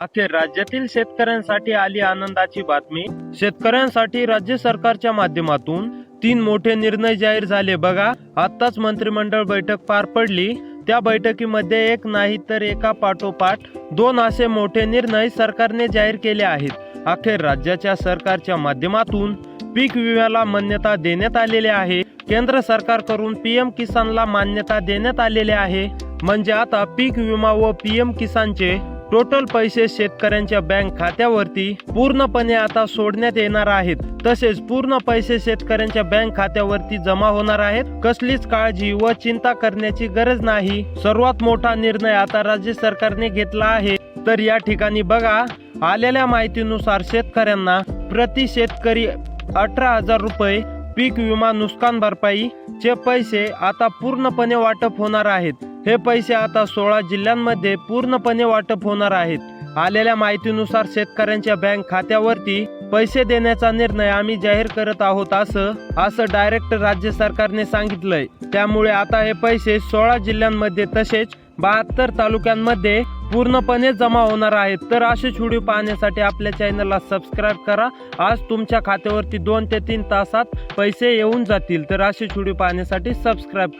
अखेर राज्यातील शेतकऱ्यांसाठी आली आनंदाची बातमी. शेतकऱ्यांसाठी राज्य सरकारच्या माध्यमातून तीन मोठे निर्णय जाहीर झाले. बघा आताच मंत्रिमंडळ बैठक पार पडली. त्या बैठकीमध्ये एक नाही तर एका पाठोपाठ दोन असे मोठे निर्णय सरकारने जाहीर केले आहेत. अखेर राज्याच्या सरकारच्या माध्यमातून पीक विम्याला मान्यता देण्यात आलेली आहे. केंद्र सरकारकडून पीएम किसानला मान्यता देण्यात आलेली आहे. म्हणजे आता पीक विमा व पीएम किसानचे टोटल पैसे शेतकऱ्यांच्या बँक खात्यावरती पूर्णपणे आता सोडण्यात येणार आहेत. तसेच पूर्ण पैसे शेतकऱ्यांच्या बँक खात्यावरती जमा होणार आहेत. कसलीच काळजी व चिंता करण्याची गरज नाही. सर्वात मोठा निर्णय आता राज्य सरकारने घेतला आहे. तर या ठिकाणी बघा आलेल्या माहितीनुसार शेतकऱ्यांना प्रति शेतकरी अठरा हजार रुपये पीक विमा नुकसान भरपाई चे पैसे आता पूर्णपणे वाटप होणार आहेत. हे पैसे आता सोळा जिल्ह्यांमध्ये पूर्णपणे वाटप होणार आहेत. आलेल्या माहितीनुसार शेतकऱ्यांच्या बँक खात्यावरती पैसे देण्याचा निर्णय आम्ही जाहीर करत आहोत असं असं डायरेक्ट राज्य सरकारने सांगितलंय. त्यामुळे आता हे पैसे सोळा जिल्ह्यांमध्ये तसेच बहात्तर तालुक्यांमध्ये पूर्णपणे जमा होणार आहेत. तर असे व्हिडिओ पाहण्यासाठी आपल्या चॅनलला सबस्क्राईब करा. आज तुमच्या खात्यावरती दोन ते तीन तासात पैसे येऊन जातील. तर असे व्हिडिओ पाहण्यासाठी सबस्क्राईब करा.